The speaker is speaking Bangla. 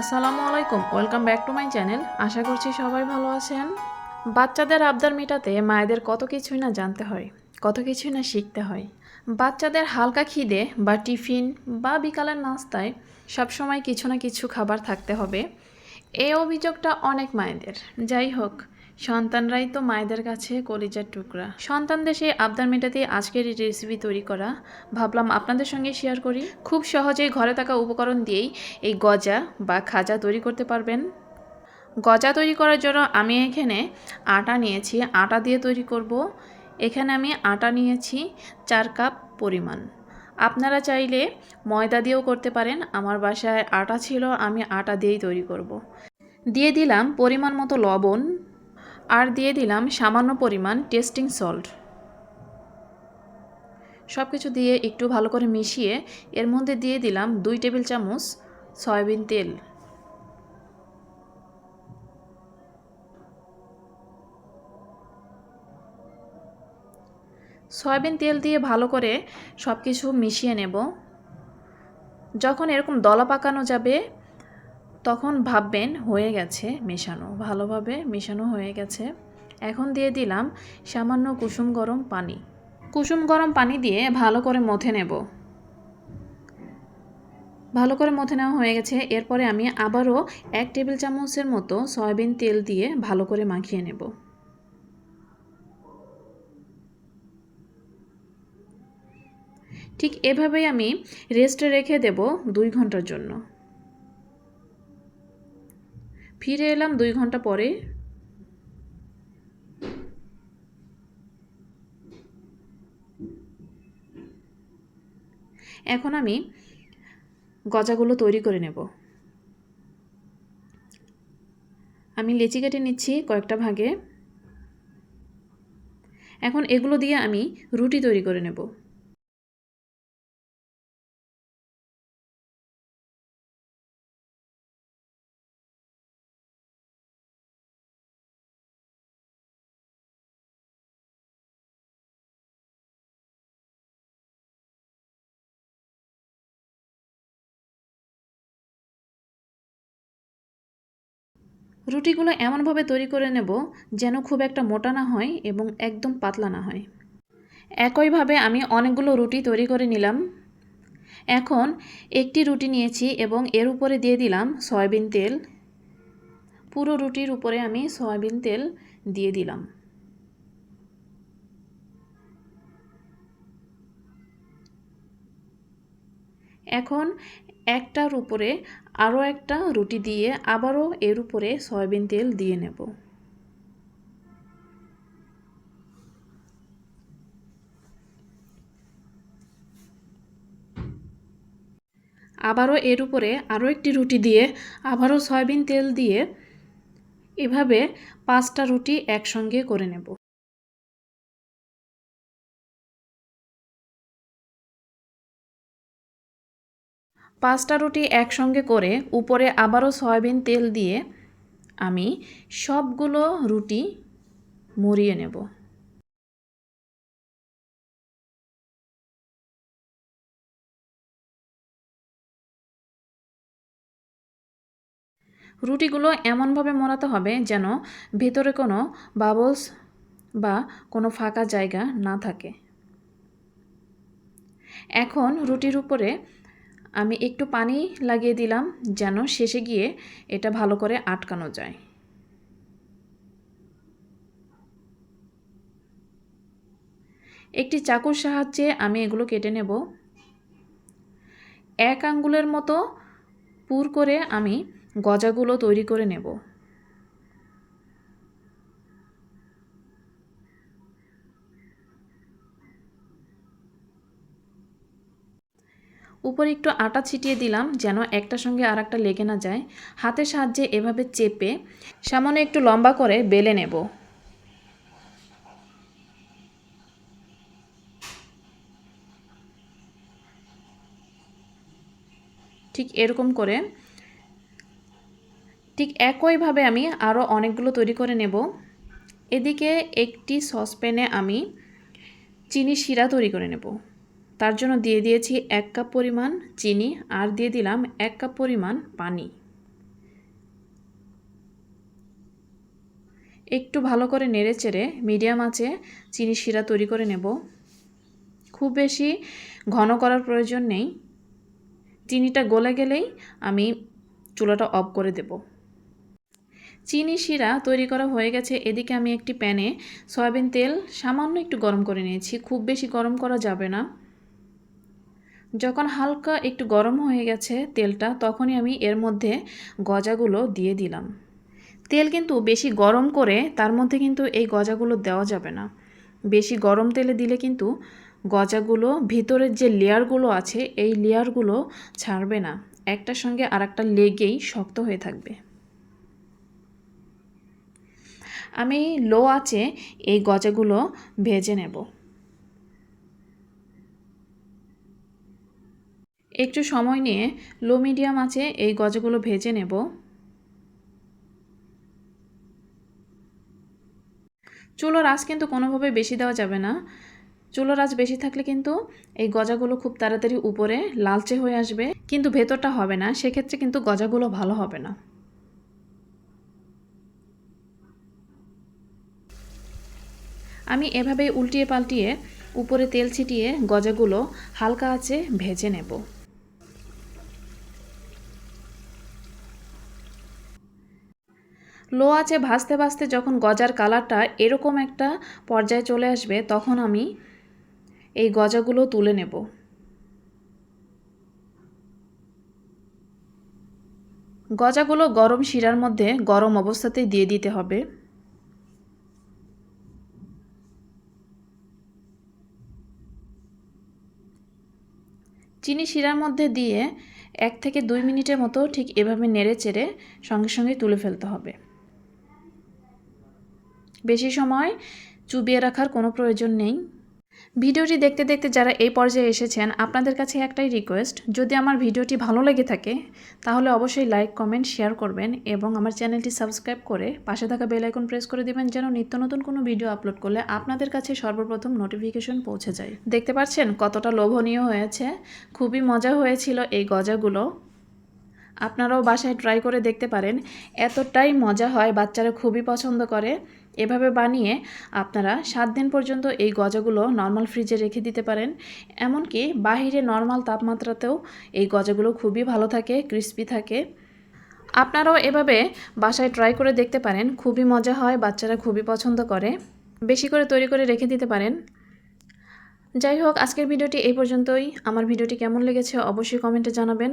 আসসালামু আলাইকুম, welcome back to my channel. আশা করছি সবাই ভালো আছেন। বাচ্চাদের আবদার মেটাতে মায়েদের কত কিছুই না জানতে হয়, কত কিছুই না শিখতে হয়। বাচ্চাদের হালকা খিদে বা টিফিন বা বিকালের নাস্তায় সবসময় কিছু না কিছু খাবার থাকতে হবে। এই অভিযোগটা অনেক মায়েদের। যাই হোক সন্তানরাই তো মায়েদের কাছে কলিজার টুকরা। সন্তানদের সেই আবদার মেটাতে আজকের এই রেসিপি তৈরি করা। ভাবলাম আপনাদের সঙ্গে শেয়ার করি। খুব সহজেই ঘরে থাকা উপকরণ দিয়েই এই গজা বা খাজা তৈরি করতে পারবেন। গজা তৈরি করার জন্য আমি এখানে আটা নিয়েছি। আটা দিয়ে তৈরি করব। এখানে আমি আটা নিয়েছি চার কাপ পরিমাণ। আপনারা চাইলে ময়দা দিয়েও করতে পারেন। আমার বাসায় আটা ছিল, আমি আটা দিয়েই তৈরি করব। দিয়ে দিলাম পরিমাণ মতো লবণ। আর দিয়ে দিলাম সামান্য পরিমাণ টেস্টিং সল্ট। সব কিছু দিয়ে একটু ভালো করে মিশিয়ে এর মধ্যে দিয়ে দিলাম দুই টেবিল চামচ সয়াবিন তেল। সয়াবিন তেল দিয়ে ভালো করে সব কিছু মিশিয়ে নেব। যখন এরকম দলা পাকানো যাবে তখন ভাববেন হয়ে গেছে মেশানো, ভালোভাবে মেশানো হয়ে গেছে। এখন দিয়ে দিলাম সামান্য কুসুম গরম পানি। কুসুম গরম পানি দিয়ে ভালো করে মথে নেব। ভালো করে মথে নেওয়া হয়ে গেছে। এরপরে আমি আবারও এক টেবিল চামচের মতো সয়াবিন তেল দিয়ে ভালো করে মাখিয়ে নেব। ঠিক এভাবেই আমি রেস্টে রেখে দেব দুই ঘণ্টার জন্য। ফিরে এলাম দুই ঘণ্টা পরে। এখন আমি গজাগুলো তৈরি করে নেব। আমি লেচি কেটে নিচ্ছি কয়েকটা ভাগে। এখন এগুলো দিয়ে আমি রুটি তৈরি করে নেব। রুটিগুলো এমনভাবে তৈরি করে নেব যেন খুব একটা মোটা না হয় এবং একদম পাতলা না হয়। একইভাবে আমি অনেকগুলো রুটি তৈরি করে নিলাম। এখন একটি রুটি নিয়েছি এবং এর উপরে দিয়ে দিলাম সয়াবিন তেল। পুরো রুটির উপরে আমি সয়াবিন তেল দিয়ে দিলাম। এখন একটার উপরে আরও একটা রুটি দিয়ে আবারও এর উপরে সয়াবিন তেল দিয়ে নেব। আবারও এর উপরে আরও একটি রুটি দিয়ে আবারও সয়াবিন তেল দিয়ে এভাবে পাঁচটা রুটি একসঙ্গে করে নেব। পাঁচটা রুটি একসঙ্গে করে উপরে আবারও সয়াবিন তেল দিয়ে আমি সবগুলো রুটি মুড়িয়ে নেব। রুটিগুলো এমনভাবে মোড়াতে হবে যেন ভেতরে কোনো বাবলস বা কোনো ফাঁকা জায়গা না থাকে। এখন রুটির উপরে আমি একটু পানি লাগিয়ে দিলাম যেন শেষে গিয়ে এটা ভালো করে আটকানো যায়। একটি চাকুর সাহায্যে আমি এগুলো কেটে নেব। এক আঙ্গুলের মতো পুর করে আমি গজাগুলো তৈরি করে নেব। উপরে একটু আটা ছিটিয়ে দিলাম যেন একটার সঙ্গে আর একটা লেগে না যায়। হাতের সাহায্যে এভাবে চেপে সামান্য একটু লম্বা করে বেলে নেব। ঠিক এরকম করে ঠিক একইভাবে আমি আরও অনেকগুলো তৈরি করে নেব। এদিকে একটি সসপ্যানে আমি চিনি শিরা তৈরি করে নেব। তার জন্য দিয়ে দিয়েছি এক কাপ পরিমাণ চিনি আর দিয়ে দিলাম এক কাপ পরিমাণ পানি। একটু ভালো করে নেড়ে চেড়ে মিডিয়াম আঁচে চিনি শিরা তৈরি করে নেব। খুব বেশি ঘন করার প্রয়োজন নেই। চিনিটা গলে গেলেই আমি চুলাটা অফ করে দেব। চিনি শিরা তৈরি করা হয়ে গেছে। এদিকে আমি একটি প্যানে সয়াবিন তেল সামান্য একটু গরম করে নিয়েছি। খুব বেশি গরম করা যাবে না। যখন হালকা একটু গরম হয়ে গেছে তেলটা, তখনই আমি এর মধ্যে গজাগুলো দিয়ে দিলাম। তেল কিন্তু বেশি গরম করে তার মধ্যে কিন্তু এই গজাগুলো দেওয়া যাবে না। বেশি গরম তেলে দিলে কিন্তু গজাগুলো, ভিতরের যে লেয়ারগুলো আছে, এই লেয়ারগুলো ছাড়বে না। একটার সঙ্গে আর একটা লেগেই শক্ত হয়ে থাকবে। আমি লো আছে এই গজাগুলো ভেজে নেব। একটু সময় নিয়ে লো মিডিয়াম আছে, এই গজাগুলো ভেজে নেব। চুলোর আঁচ কিন্তু কোনোভাবে বেশি দেওয়া যাবে না। চুলোর আঁচ বেশি থাকলে কিন্তু এই গজাগুলো খুব তাড়াতাড়ি উপরে লালচে হয়ে আসবে, কিন্তু ভেতরটা হবে না, সেক্ষেত্রে কিন্তু গজাগুলো ভালো হবে না। আমি এভাবে উল্টিয়ে পাল্টিয়ে উপরে তেল ছিটিয়ে গজাগুলো হালকা আছে ভেজে নেব। লো আছে ভাজতে ভাজতে যখন গজার কালারটা এরকম একটা পর্যায়ে চলে আসবে, তখন আমি এই গজাগুলো তুলে নেব। গজাগুলো গরম শিরার মধ্যে গরম অবস্থাতেই দিয়ে দিতে হবে। চিনি শিরার মধ্যে দিয়ে এক থেকে দুই মিনিটের মতো ঠিক এভাবে নেড়ে চেড়ে সঙ্গে সঙ্গে তুলে ফেলতে হবে। বেশি সময় চুবিয়ে রাখার কোনো প্রয়োজন নেই। ভিডিওটি দেখতে দেখতে যারা এই পর্যায়ে এসেছেন, আপনাদের কাছে একটাই রিকোয়েস্ট যদি আমার ভিডিওটি ভালো লেগে থাকে, তাহলে অবশ্যই লাইক কমেন্ট শেয়ার করবেন এবং আমার চ্যানেলটি সাবস্ক্রাইব করে পাশে থাকা বেল আইকন প্রেস করে দিবেন যেন নিত্য নতুন কোনো ভিডিও আপলোড করলে আপনাদের কাছে সর্বপ্রথম নোটিফিকেশন পৌঁছে যায়। দেখতে পাচ্ছেন কতটা লোভনীয় হয়েছে, খুবই মজা হয়েছিল এই গজাগুলো। আপনারাও বাসায় ট্রাই করে দেখতে পারেন। এতটাই মজা হয়, বাচ্চারা খুবই পছন্দ করে। এভাবে বানিয়ে আপনারা সাত দিন পর্যন্ত এই গজাগুলো নর্মাল ফ্রিজে রেখে দিতে পারেন। এমনকি বাহিরে নর্মাল তাপমাত্রাতেও এই গজাগুলো খুবই ভালো থাকে ক্রিস্পি থাকে। আপনারাও এভাবে বাসায় ট্রাই করে দেখতে পারেন। খুবই মজা হয়, বাচ্চারা খুবই পছন্দ করে। বেশি করে তৈরি করে রেখে দিতে পারেন। যাই হোক, আজকের ভিডিওটি এই পর্যন্তই। আমার ভিডিওটি কেমন লেগেছে অবশ্যই কমেন্টে জানাবেন।